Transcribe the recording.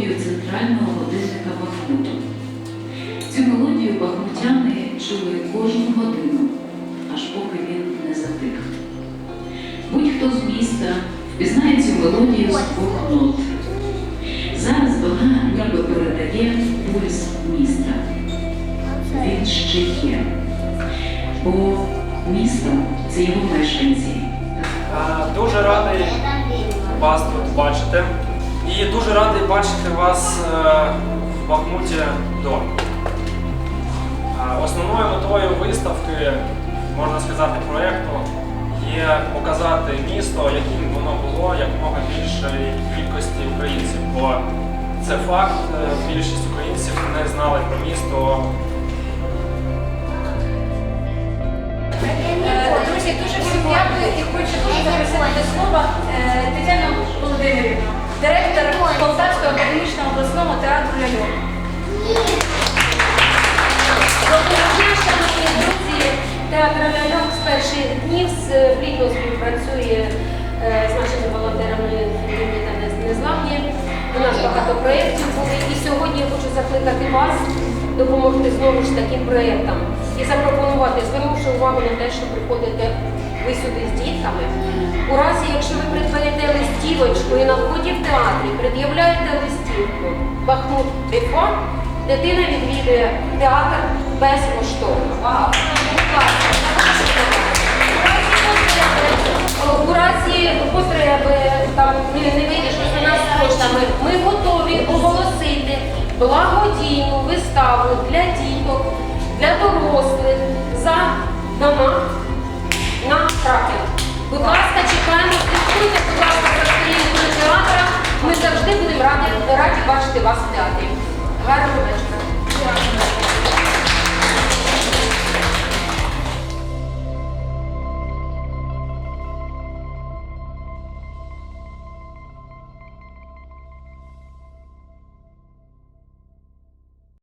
мелодію центрального годинника Бахмуту. Цю мелодію бахмутяни чули кожну годину, аж поки він не затих. Будь-хто з міста впізнає цю мелодію з двох нот. Зараз вона ніби передає пульс міста. Він ще є. Бо місто це його мешканці. Е, дуже радий вас тут бачити. Дуже радий бачити вас е, в Бахмуті до. Основною метою виставки, можна сказати, проєкту є показати місто, яким воно було якомога більшої кількості українців. Бо це факт, е, більшість українців не знали про місто Е, Друзі, дуже всім дякую і хочу дуже до слова е, Тетяну Володимирівну, академічного обласного театру «Ляльок». Доброго шановні друзі! Театр «Ляльок» з перших днів з- плідно співпрацює е, з нашими волонтерами «Фільмі та Незламні. У нас багато проєктів були. І сьогодні я хочу закликати вас допомогти знову ж таким проєктам і запропонувати, звернувши увагу на те, що приходите ви сюди з дітками. У разі, якщо ви придбаєте листівочку на вході в театрі пред'являєте листівку. Бахмут Ріфо, дитина відвідує театр безкоштовно. У разі потреби там не, не вийде щось у нас коштами, ми готові оголосити благодійну виставу для діток, для дорослих за бачити вас в театрі. Гарного вечора.